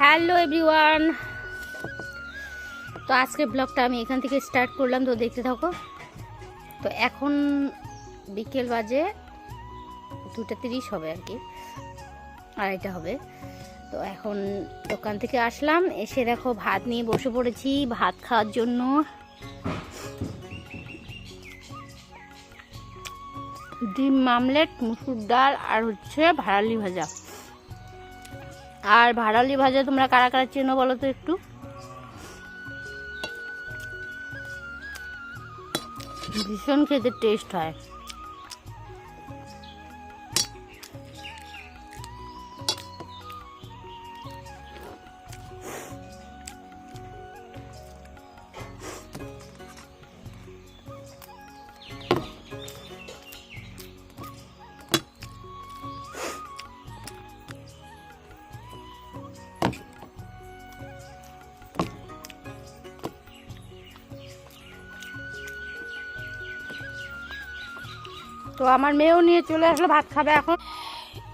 Hello everyone. তো আজকে ব্লগটা আমি এখান থেকে স্টার্ট করলাম, তো দেখতে থাকো। তো এখন বিকেল বাজে দুটা তিরিশ হবে আর কি, আড়াইটা হবে। তো এখন দোকান থেকে আসলাম, এসে দেখো ভাত নিয়ে বসে পড়েছি, ভাত খাওয়ার জন্য। ডিম মামলেট মুসুর ডাল আর হচ্ছে ভাড়ালি ভাজা। আর ভাড়ালি ভাজা তোমরা কারা কারা চেনো বলো তো একটু? ভীষণ খেতে টেস্ট হয়। তো আমার মেয়েও নিয়ে চলে আসলো, ভাত খাবে এখন।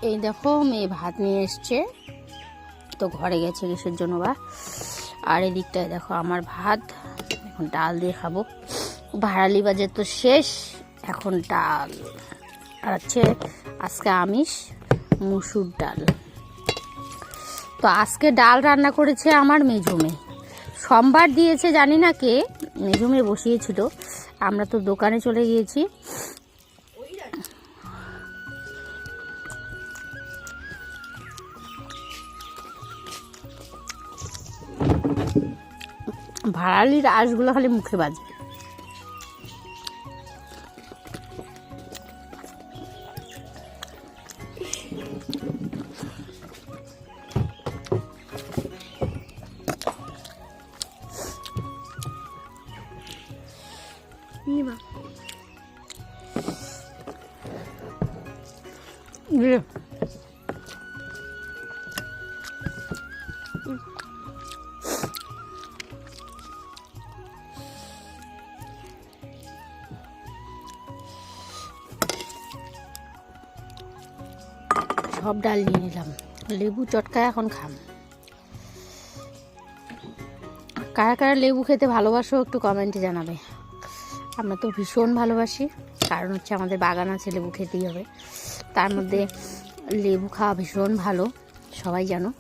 এই দেখো, মেয়ে ভাত নিয়ে এসছে। তো ঘরে গেছে কিসের জন্য বা। আর এদিকটায় দেখো আমার ভাত। এখন ডাল দিয়ে খাব। ভাড়ালি বাজে তো শেষ। এখন ডাল। আর হচ্ছে আজকে আমিষ, মুসুর ডাল। তো আজকে ডাল রান্না করেছে আমার মেঝুমে সোমবার দিয়েছে, জানি না কে। মেঝুমে বসিয়েছিল। আমরা তো দোকানে চলে গিয়েছি। ভাড়ালির আঁশগুলো খালি মুখে বাজে নিবা সব ডাল নিয়ে নিলাম। লেবু চটকা এখন খাম। কারা কারা লেবু খেতে ভালোবাসো একটু কমেন্টে জানাবে। আমরা তো ভীষণ ভালোবাসি, কারণ হচ্ছে আমাদের বাগান আছে, লেবু খেতেই হবে। তার মধ্যে লেবু খাওয়া ভীষণ ভালো, সবাই জানো।